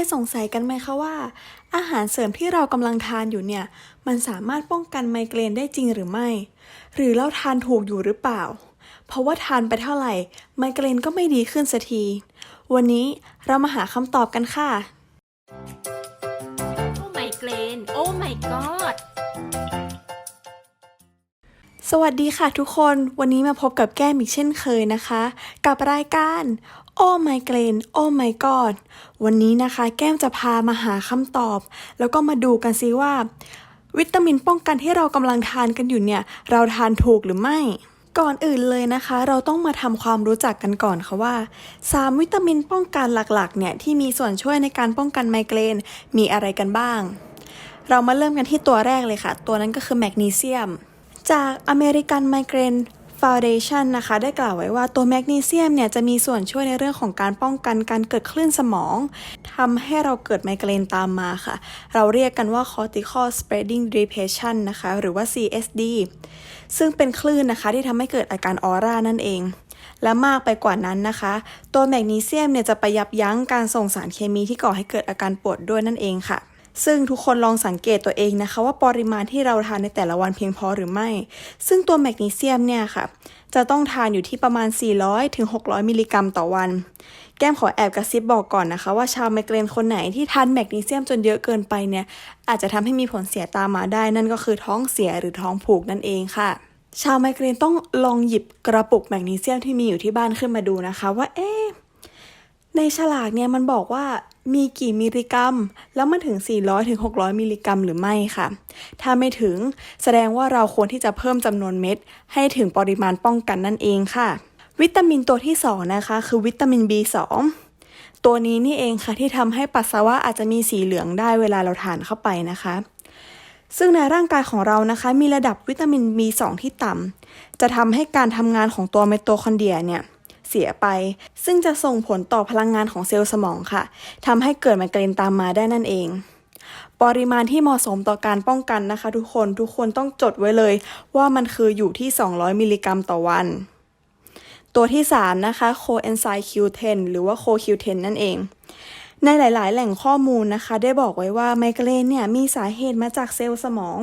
ยสงสัยกันไหมคะว่า อาหารเสริมที่เรากำลังทานอยู่เนี่ย มันสามารถป้องกันไมเกรนได้จริงหรือไม่ หรือเราทานถูกอยู่หรือเปล่า เพราะว่าทานไปเท่าไหร่ ไมเกรนก็ไม่ดีขึ้นสักที วันนี้เรามาหาคำตอบกันค่ะ โอ้ไมเกรน โอ้ไมก สวัสดีค่ะทุกคนวันนี้มาพบกับแก้มอีกเช่นเคยนะคะ กับรายการโอ้ไมเกรนโอ้ไมกอดวันนี้นะคะ แก้มจะพามาหาคำตอบ แล้วก็มาดูกันซิว่า วิตามินป้องกันที่เรากำลังทานกันอยู่เนี่ย เราทานถูกหรือไม่ ก่อนอื่นเลยนะคะ เราต้องมาทำความรู้จักกันก่อนค่ะว่า 3 วิตามินป้องกันหลักๆ เนี่ยที่มีส่วนช่วยในการป้องกันไมเกรนมีอะไรกันบ้าง เรามาเริ่มกันที่ตัวแรกเลยค่ะ ตัวนั้นก็คือแมกนีเซียม จาก American Migraine Foundation นะคะ ได้กล่าวไว้ว่าตัวแมกนีเซียมเนี่ยจะมีส่วนช่วยในเรื่องของการป้องกันการเกิดคลื่นสมองทำให้เราเกิดไมเกรนตามมาค่ะ เราเรียกกันว่า cortical spreading depression นะคะ หรือว่า CSD ซึ่งเป็นคลื่นนะคะที่ทำให้เกิดอาการออร่านั่นเอง และมากไปกว่านั้นนะคะ ตัวแมกนีเซียมเนี่ยจะไปยับยั้งการส่งสารเคมีที่ก่อให้เกิดอาการปวดด้วยนั่นเองค่ะ ซึ่งทุกคนลองสังเกตตัวเองนะคะ ว่าปริมาณที่เราทานในแต่ละวันเพียงพอหรือไม่ ซึ่งตัวแมกนีเซียมเนี่ยค่ะ จะต้องทานอยู่ที่ประมาณ 400ถึง600 มิลลิกรัมต่อวัน แก้มขอแอบกระซิบบอกก่อนนะคะ ว่าชาวไมเกรนคนไหนที่ทานแมกนีเซียมจนเยอะเกินไปเนี่ย อาจจะทำให้มีผลเสียตามมาได้ นั่นก็คือท้องเสียหรือท้องผูกนั่นเองค่ะชาวไมเกรนต้องลองหยิบกระปุกแมกนีเซียมที่มีอยู่ที่บ้านขึ้นมาดูนะคะ ว่าเอ๊ในฉลากเนี่ยมันบอกว่า มีกี่มิลลิกรัม แล้วมันถึง 400ถึง600มิลลิกรัมหรือไม่ค่ะ ถ้าไม่ถึงแสดงว่าเราควรที่จะเพิ่มจำนวนเม็ด ให้ถึงปริมาณป้องกันนั่นเองค่ะ วิตามินตัวที่ 2 นะคะ คือวิตามิน B2 ตัวนี้นี่เองค่ะที่ทำให้ปัสสาวะอาจจะมีสีเหลืองได้เวลาเราทานเข้าไปนะคะ ซึ่งในร่างกายของเรานะคะ มีระดับวิตามิน B2 ที่ต่ำจะทำให้การทำงานของตัวไมโตคอนเดรียเนี่ย เสียไป ซึ่งจะส่งผลต่อพลังงานของเซลล์สมองค่ะทำให้เกิดไมเกรนตามมาได้นั่นเอง ปริมาณที่เหมาะสมต่อการป้องกันนะคะ ทุกคนทุกคนต้องจดไว้เลย ว่ามันคืออยู่ที่ 200 มิลลิกรัมต่อวัน ตัวที่ 3 นะคะ coenzyme Q10 หรือว่า CoQ10 นั่นเองในหลาย ๆ แหล่งข้อมูลนะคะ ได้บอกไว้ว่าไมเกรนเนี่ยมีสาเหตุมาจากเซลล์สมอง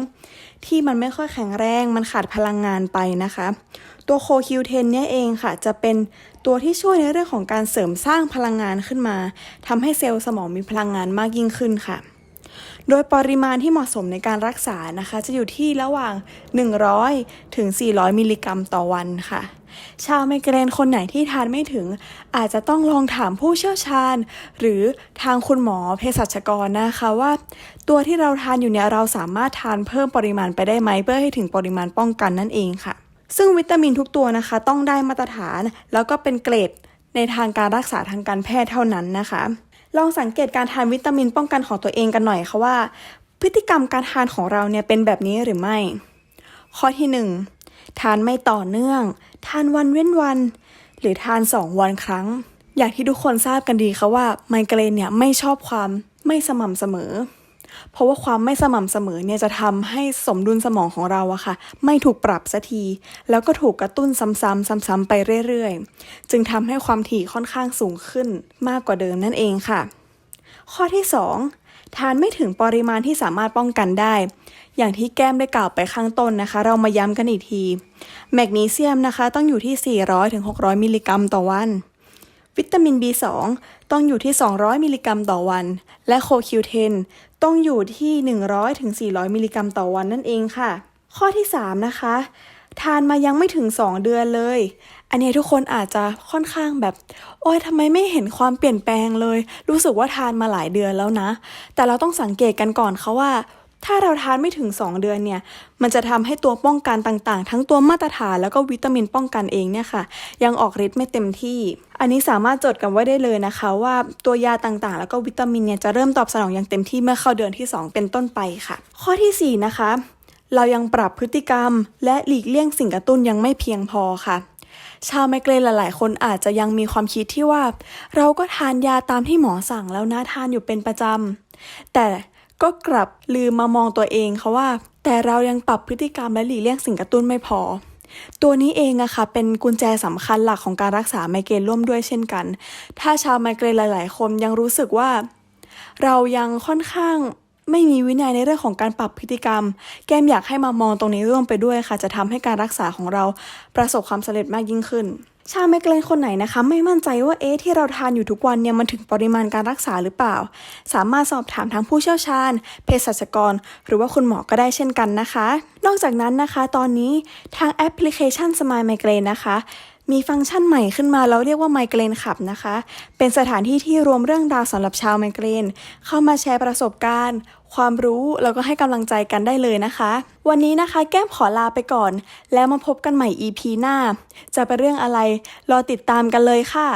ที่มันไม่ค่อยแข็งแรงมันขาดพลังงานไปนะคะ ตัวโคคิวเทนเนี่ยเองค่ะ จะเป็นตัวที่ช่วยในเรื่องของการเสริมสร้างพลังงานขึ้นมาทำให้เซลล์สมองมีพลังงานมากยิ่งขึ้นค่ะ โดยปริมาณที่เหมาะสมในการรักษานะคะ จะอยู่ที่ระหว่าง 100 ถึง 400 มิลลิกรัมต่อวันค่ะ ชาวไมเกรนคนไหนที่ทานไม่ถึง อาจจะต้องลองถามผู้เชี่ยวชาญ หรือทางคุณหมอเภสัชกรนะคะว่า ตัวที่เราทานอยู่เนี่ยเราสามารถทานเพิ่มปริมาณไปได้ไหมเพื่อให้ถึงปริมาณป้องกันนั่นเองค่ะ ซึ่งวิตามินทุกตัวนะคะ ต้องได้มาตรฐาน แล้วก็เป็นเกรดในทางการรักษาทางการแพทย์เท่านั้นนะคะ ลองสังเกตการทานวิตามินป้องกันของตัวเองกันหน่อยค่ะว่า พฤติกรรมการทานของเราเนี่ยเป็นแบบนี้หรือไม่ ข้อที่ 1 ทานไม่ต่อเนื่อง ทานวันเว้นวัน หรือทาน2วันครั้ง อย่างที่ทุกคนทราบกันดีค่ะว่าไมเกรนเนี่ยไม่ชอบความไม่สม่ำเสมอ เพราะว่าความไม่สม่ำเสมอเนี่ยจะทำให้สมดุลสมองของเราอะค่ะ ไม่ถูกปรับสักที แล้วก็ถูกกระตุ้นซ้ำๆซ้ำๆไปเรื่อยๆ จึงทำให้ความถี่ค่อนข้างสูงขึ้นมากกว่าเดิมนั่นเองค่ะ ข้อที่ 2ทานไม่ถึงปริมาณที่สามารถป้องกันได้ อย่างที่แก้มได้กล่าวไปข้างต้นนะคะ เรามาย้ำกันอีกที แมกนีเซียมนะคะ ต้องอยู่ที่ 400-600 มิลลิกรัมต่อวัน วิตามิน B2 ต้องอยู่ที่ 200 มิลลิกรัมต่อวัน และโคคิวเทนต้องอยู่ที่ 100-400 มิลลิกรัมต่อวันนั่นเองค่ะ ข้อที่ 3 นะคะทานมายังไม่ถึง 2 เดือนเลย อันนี้ทุกคนอาจจะค่อนข้างแบบ โอ๊ยทำไมไม่เห็นความเปลี่ยนแปลงเลย รู้สึกว่าทานมาหลายเดือนแล้วนะ แต่เราต้องสังเกตกันก่อนค่ะว่า ถ้าเราทานไม่ถึง 2 เดือนเนี่ย มันจะทำให้ตัวป้องกันต่างๆ ทั้งตัวมาตรฐานแล้วก็วิตามินป้องกันเองเนี่ยค่ะ ยังออกฤทธิ์ไม่เต็มที่ อันนี้สามารถจดกันไว้ได้เลยนะคะ ว่าตัวยาต่างๆ แล้วก็วิตามินเนี่ยจะเริ่มตอบสนองอย่างเต็มที่เมื่อเข้าเดือนที่ 2 เป็นต้นไปค่ะ ข้อทีสี่4 นะคะ เรายังปรับพฤติกรรม และหลีกเลี่ยงสิ่งกระตุ้นยังไม่เพียงพอค่ะชาวไมเกรนหลาย ๆ คนอาจจะยังมีความคิดที่ว่า เราก็ทานยาตามที่หมอสั่งแล้วนะทานอยู่เป็นประจำแต่ ก็กลับลืมมามองตัวเองค่ะว่า แต่เรายังปรับพฤติกรรมและหลีกเลี่ยงสิ่งกระตุ้นไม่พอ ตัวนี้เองอะค่ะเป็นกุญแจสำคัญหลักของการรักษาไมเกรนร่วมด้วยเช่นกัน ถ้าชาวไมเกรนหลาย ๆ คนยังรู้สึกว่า เรายังค่อนข้างไม่มีวินัยในเรื่องของการปรับพฤติกรรม แก้มอยากให้มามองตรงนี้ร่วมไปด้วยค่ะ จะทำให้การรักษาของเราประสบความสำเร็จมากยิ่งขึ้น ชาวไมเกรนคนไหนนะคะ ไม่มั่นใจว่าเอ๊ะที่เราทานอยู่ทุกวันเนี่ยมันถึงปริมาณการรักษาหรือเปล่า สามารถสอบถามทางผู้เชี่ยวชาญเภสัชกร หรือว่าคุณหมอก็ได้เช่นกันนะคะ นอกจากนั้นนะคะ ตอนนี้ทางแอปพลิเคชันสมายไมเกรนนะคะ มีฟังก์ชันใหม่ขึ้นมาแล้วเรียกว่าไมเกรนขับนะคะ เป็นสถานที่ที่รวมเรื่องราวสำหรับชาวไมเกรน เข้ามาแชร์ประสบการณ์ ความรู้แล้วก็ให้กำลังใจกันได้เลยนะคะ วันนี้นะคะแก้มขอลาไปก่อน แล้วมาพบกันใหม่ EP หน้า จะเป็นเรื่องอะไร รอติดตามกันเลยค่ะ